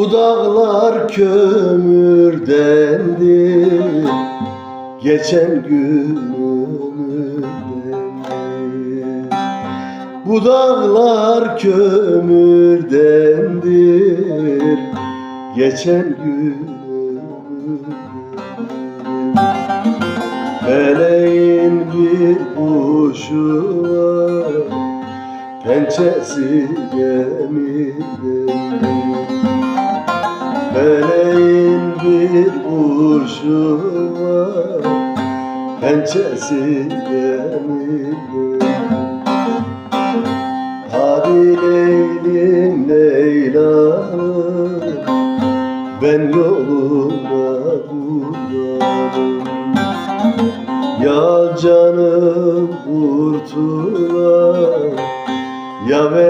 Bu dağlar kömürdendi Geçen gün ömürdendi Bu dağlar kömürdendir Geçen gün Meleğin bir kuşu var Pençesi gemidendir Meleğin bir kuşu var Pençesi demirdir Hadi Leylim Leyla'm Ben yoluna bulanım Ya canım kurtulan Ya ver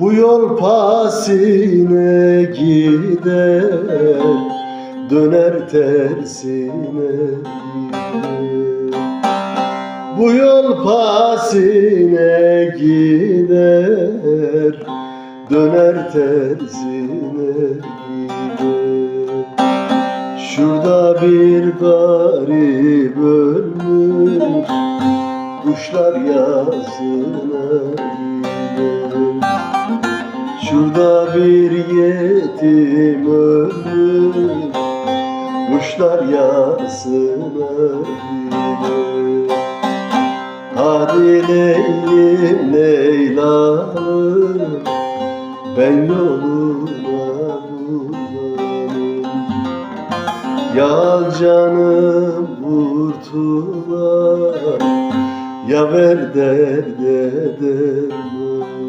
Bu yol pasine gider Döner tersine Bu yol pasine gider Döner tersine bir garip ölmüş Kuşlar yazına gider Şurada bir yetim ölmüş Kuşlar yasına gider Hadi Leylim Leyla'm Ben yoluna bulanım Ya canım kurtulan Ya ver derde derman